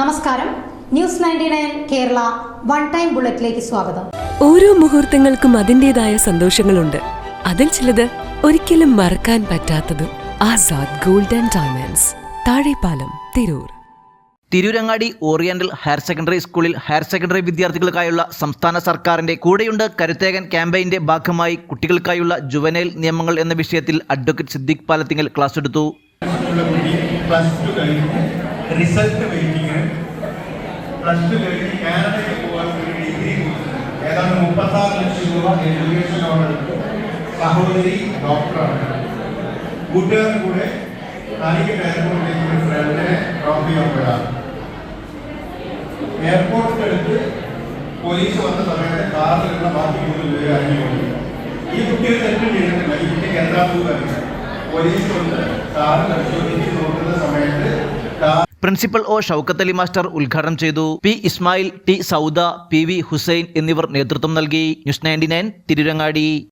നമസ്കാരം. News ninety nine Kerala one time ബുള്ളറ്റിലേക്ക് സ്വാഗതം. ഓരോ മുഹൂർത്തങ്ങൾക്കും അതിന്റെതായ സന്തോഷങ്ങളുണ്ട്. അതിൽ ചിലത് ഒരിക്കലും മറക്കാൻ പറ്റാത്തത് Azad golden diamonds Thazhepalam Tirur. Tirurangadi oriental higher secondary സ്കൂളിൽ ഹയർ സെക്കൻഡറി വിദ്യാർത്ഥികൾക്കായുള്ള സംസ്ഥാന സർക്കാരിന്റെ കൂടെയുണ്ട് കരുത്തേകൻ ക്യാമ്പയിന്റെ ഭാഗമായി കുട്ടികൾക്കായുള്ള ജുവനൈൽ നിയമങ്ങൾ എന്ന വിഷയത്തിൽ അഡ്വക്കേറ്റ് സിദ്ദിഖ് പാലത്തിങ്ങൽ ക്ലാസ് എടുത്തു. റിസൾട്ട് വെയിറ്റിംഗ് പ്ലസ് ടു കഴിഞ്ഞ് കാനഡയ്ക്ക് പോകാൻ ഒരു ഡിഗ്രി ഏതാണ്ട് മുപ്പത്താറ് ലക്ഷം രൂപ എഡ്യൂക്കേഷൻ ലോൺ എടുത്ത്. സഹോദരി ഡോക്ടറാണ് കൂട്ടുകാരുടെ കൂടെ തനിക്ക് എയർപോർട്ടിലേക്ക് ഒരു ഫ്രണ്ടിനെ ഡ്രോപ്പ് ചെയ്യാൻ പോയതാണ്. എയർപോർട്ടിനടുത്ത് പോലീസ് വന്ന സമയത്ത് കാറിലുള്ള ബാക്കി മൂന്ന് പേര് അറിഞ്ഞുകൊണ്ട് ഈ കുട്ടികൾ തെറ്റും ചെയ്യുന്നില്ല ഈ കുട്ടിക്ക് എന്താ പോലീസ് കൊണ്ട് കാറ് പരിശോധിച്ച് principal O Shoukath Ali master ഉദ്ഘാടനം ചെയ്തു. P Ismail T Souda P V Hussain എന്നിവർ നേതൃത്വം നൽകി. News ninety nine Tirurangadi.